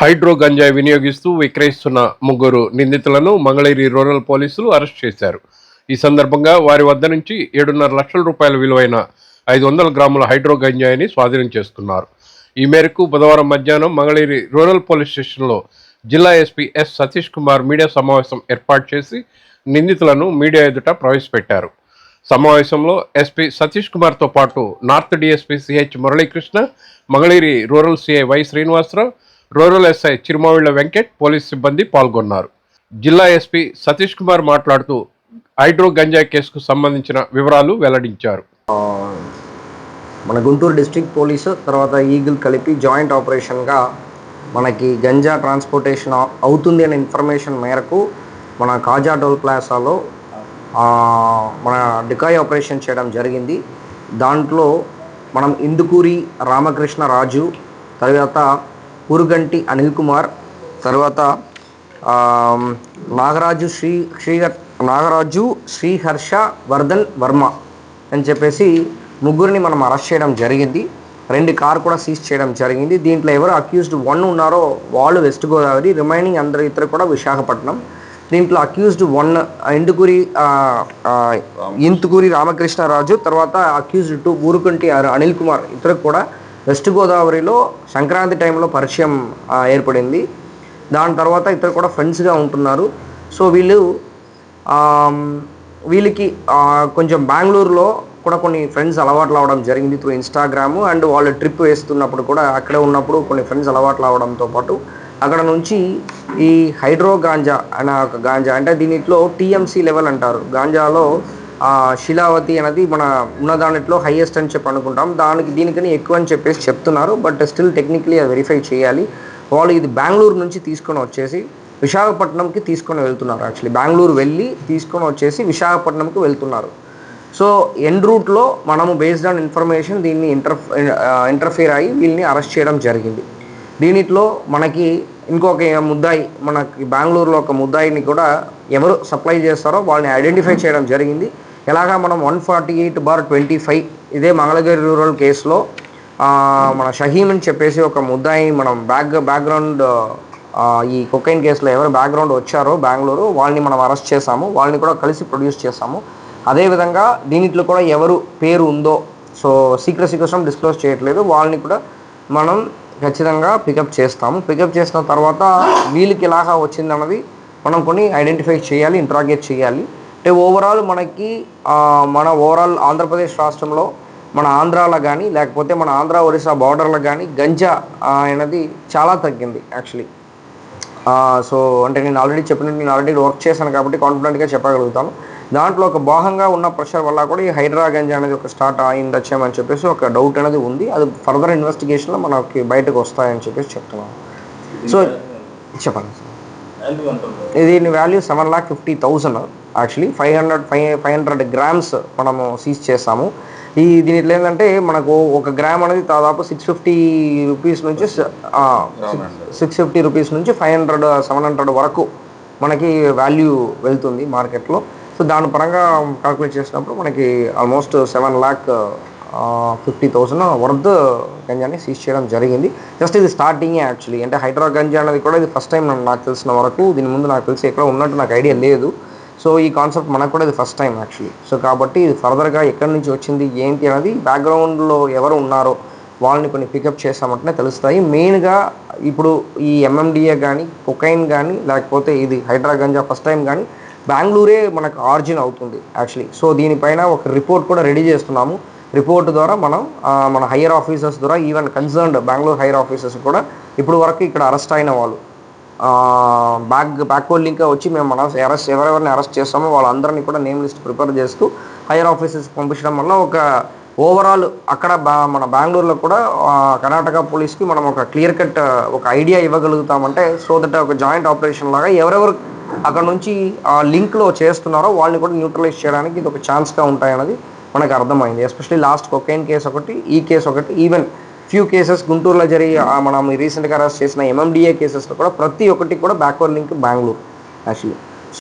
Hydro గంజాయి వినియోగిస్తూ విక్రయిస్తున్న ముగ్గురు నిందితులను మంగళగిరి రూరల్ పోలీసులు అరెస్ట్ చేశారు. ఈ సందర్భంగా వారి వద్ద నుంచి ఏడున్నర లక్షల రూపాయల విలువైన ఐదు వందల గ్రాముల హైడ్రో గంజాయిని స్వాధీనం చేసుకున్నారు. ఈ మేరకు బుధవారం మధ్యాహ్నం మంగళగిరి రూరల్ పోలీస్ స్టేషన్లో జిల్లా SP S Satish Kumar media సమావేశం ఏర్పాటు చేసి నిందితులను మీడియా ఎదుట ప్రవేశపెట్టారు. సమావేశంలో ఎస్పీ సతీష్ కుమార్తో పాటు north DSP CH Muralikrishna Mangalagiri rural CI Y Srinivasarao rural SI Chirumavilla Venkat police సిబ్బంది పాల్గొన్నారు. జిల్లా ఎస్పీ సతీష్ కుమార్ మాట్లాడుతూ హైడ్రో గంజాయి కేసుకు సంబంధించిన వివరాలు వెల్లడించారు. మన గుంటూరు డిస్టిక్ పోలీసు తర్వాత ఈగిల్ కలిపి జాయింట్ ఆపరేషన్గా మనకి గంజా ట్రాన్స్పోర్టేషన్ అవుతుంది అనే ఇన్ఫర్మేషన్ మేరకు మన కాజా టోల్ ప్లాసాలో మన డికాయ్ ఆపరేషన్ చేయడం జరిగింది. దాంట్లో మనం ఇందుకూరి రామకృష్ణ రాజు తర్వాత ఊరుగంటి అనిల్ కుమార్ తర్వాత నాగరాజు శ్రీ శ్రీహర్ నాగరాజు శ్రీహర్ష వర్ధన్ వర్మ అని చెప్పేసి ముగ్గురిని మనం అరెస్ట్ చేయడం జరిగింది. రెండు కార్ కూడా సీజ్ చేయడం జరిగింది. దీంట్లో ఎవరు అక్యూజ్డ్ వన్ ఉన్నారో వాళ్ళు వెస్ట్ గోదావరి రిమైనింగ్ అందరు ఇద్దరు కూడా విశాఖపట్నం. దీంట్లో అక్యూజ్డ్ వన్ ఇందుకూరి ఇంతుకూరి రామకృష్ణరాజు తర్వాత అక్యూజ్డ్ టూ ఊరుకుంటి అనిల్ కుమార్ ఇద్దరు కూడా వెస్ట్ గోదావరిలో సంక్రాంతి టైంలో పరిచయం ఏర్పడింది. దాని తర్వాత ఇద్దరు కూడా ఫ్రెండ్స్గా ఉంటున్నారు. సో వీళ్ళు వీళ్ళకి కొంచెం బెంగళూరులో కూడా కొన్ని ఫ్రెండ్స్ అలవాట్లు అవడం జరిగింది త్రూ ఇన్స్టాగ్రామ్ అండ్ వాళ్ళు ట్రిప్ వేస్తున్నప్పుడు కూడా అక్కడే ఉన్నప్పుడు కొన్ని ఫ్రెండ్స్ అలవాట్లు అవడంతో పాటు అక్కడ నుంచి ఈ హైడ్రో గాంజా అనే ఒక గాంజా అంటే దీనిట్లో టీఎంసీ లెవెల్ అంటారు. గాంజాలో శిలావతి అనేది మన ఉన్న దానిట్లో హైయెస్ట్ అని చెప్పి అనుకుంటాం. దానికి దీనికని ఎక్కువ అని చెప్పేసి చెప్తున్నారు. బట్ స్టిల్ టెక్నికలీ అది వెరిఫై చేయాలి. వాళ్ళు ఇది బెంగళూరు నుంచి తీసుకొని వచ్చేసి విశాఖపట్నంకి తీసుకొని వెళ్తున్నారు యాక్చువల్లీ బెంగళూరు వెళ్ళి తీసుకొని వచ్చేసి విశాఖపట్నంకి వెళ్తున్నారు. సో ఎన్ రూట్లో మనము బేస్డ్ ఆన్ ఇన్ఫర్మేషన్ దీన్ని ఇంటర్ ఇంటర్ఫియర్ అయ్యి వీళ్ళని అరెస్ట్ చేయడం జరిగింది. దీనిట్లో మనకి ఇంకొక ముద్దాయి మనకి బెంగళూరులో ఒక ముద్దాయిని కూడా ఎవరు సప్లై చేస్తారో వాళ్ళని ఐడెంటిఫై చేయడం జరిగింది. ఎలాగా మనం one forty eight bar twenty five ఇదే మంగళగిరి రూరల్ కేసులో మన షహీమ్ అని చెప్పేసి ఒక ముద్దాయి మనం బ్యాక్ బ్యాక్గ్రౌండ్ ఈ కొకైన్ కేసులో ఎవరు బ్యాక్గ్రౌండ్ వచ్చారో బెంగళూరు వాళ్ళని మనం అరెస్ట్ చేసాము వాళ్ళని కూడా కలిసి ప్రొడ్యూస్ చేసాము అదేవిధంగా దీనిట్లో కూడా ఎవరు పేరు ఉందో సో సీక్రసీ కోసం డిస్క్లోజ్ చేయట్లేదు వాళ్ళని కూడా మనం ఖచ్చితంగా పికప్ చేస్తాము. పికప్ చేసిన తర్వాత వీళ్ళకి ఎలాగా వచ్చిందన్నది మనం కొన్ని ఐడెంటిఫై చేయాలి ఇంట్రాగేట్ చేయాలి. అంటే ఓవరాల్ మనకి మన ఓవరాల్ ఆంధ్రప్రదేశ్ రాష్ట్రంలో మన ఆంధ్రాలో కానీ లేకపోతే మన ఆంధ్ర ఒరిస్సా బార్డర్లో కానీ గంజా అనేది చాలా తగ్గింది యాక్చువల్లీ సో అంటే నేను ఆల్రెడీ చెప్పినట్టు నేను ఆల్రెడీ వర్క్ చేశాను కాబట్టి కాన్ఫిడెంట్గా చెప్పగలుగుతాను. దాంట్లో ఒక భాగంగా ఉన్న ప్రెషర్ వల్ల కూడా ఈ హైడ్రా గంజా అనేది ఒక స్టార్ట్ అయిందచ్చేమని చెప్పేసి ఒక డౌట్ అనేది ఉంది. అది ఫర్దర్ ఇన్వెస్టిగేషన్లో మనకి బయటకు వస్తాయని చెప్పేసి చెప్తున్నాను. సో చెప్పండి దీని value seven lakh fifty thousand actually five hundred five five hundred grams మనము సీజ్ చేసాము. ఈ దీనిట్లో ఏంటంటే మనకు ఒక గ్రామ్ అనేది దాదాపు సిక్స్ ఫిఫ్టీ రూపీస్ నుంచి సిక్స్ ఫిఫ్టీ రూపీస్ నుంచి ఫైవ్ హండ్రెడ్ సెవెన్ హండ్రెడ్ వరకు మనకి వాల్యూ వెళ్తుంది మార్కెట్లో సో దాని పరంగా కాల్కులేట్ చేసినప్పుడు మనకి almost seven lakh fifty thousand worth గంజాని seize చేయడం జరిగింది. జస్ట్ ఇది స్టార్టింగే యాక్చువల్లీ అంటే హైడ్రా గంజా అనేది కూడా ఇది ఫస్ట్ టైం నాకు తెలిసిన వరకు దీని ముందు నాకు తెలిసి ఎక్కడ ఉన్నట్టు నాకు ఐడియా లేదు. సో ఈ కాన్సెప్ట్ మనకు కూడా ఇది ఫస్ట్ టైం యాక్చువల్లీ సో కాబట్టి ఇది ఫర్దర్గా ఎక్కడి నుంచి వచ్చింది ఏంటి అనేది బ్యాక్గ్రౌండ్లో ఎవరు ఉన్నారో వాళ్ళని కొన్ని పికప్ చేసామంటేనే తెలుస్తాయి. మెయిన్గా ఇప్పుడు ఈ ఎంఎండిఏ కానీ కొకైన్ కానీ లేకపోతే ఇది హైడ్రా గంజా ఫస్ట్ టైం కానీ బెంగళూరే మనకు ఆరిజిన్ అవుతుంది యాక్చువల్లీ సో దీనిపైన ఒక రిపోర్ట్ కూడా రెడీ చేస్తున్నాము. రిపోర్ట్ ద్వారా మనం మన హయ్యర్ ఆఫీసర్స్ ద్వారా even concerned Bengaluru higher officers కూడా ఇప్పుడు వరకు ఇక్కడ అరెస్ట్ అయిన వాళ్ళు. బ్యాక్ బ్యాక్వర్డ్ లింక్ వచ్చి మేము మన అరెస్ట్ ఎవరెవరిని అరెస్ట్ చేస్తామో వాళ్ళందరినీ కూడా నేమ్ లిస్ట్ ప్రిపేర్ చేస్తూ హైయర్ ఆఫీసర్స్ పంపించడం వల్ల ఒక ఓవరాల్ అక్కడ బా మన బెంగళూరులో కూడా కర్ణాటక పోలీస్కి మనం ఒక క్లియర్ కట్ ఒక ఐడియా ఇవ్వగలుగుతామంటే సో దట్ ఒక జాయింట్ ఆపరేషన్ లాగా ఎవరెవరు అక్కడ నుంచి ఆ లింక్లో చేస్తున్నారో వాళ్ళని కూడా న్యూట్రలైజ్ చేయడానికి ఇది ఒక ఛాన్స్గా ఉంటాయన్నది మనకు అర్థమైంది. ఎస్పెషలీ లాస్ట్ కొకైన్ కేసు ఒకటి ఈ కేసు ఒకటి ఈవెన్ ఫ్యూ కేసెస్ గుంటూరులో జరిగి మనం రీసెంట్గా అరెస్ట్ చేసిన ఎంఎండిఏ కేసెస్లో కూడా ప్రతి ఒక్కటి కూడా బ్యాక్వర్డ్ లింక్ బెంగళూరు యాక్చువల్లీ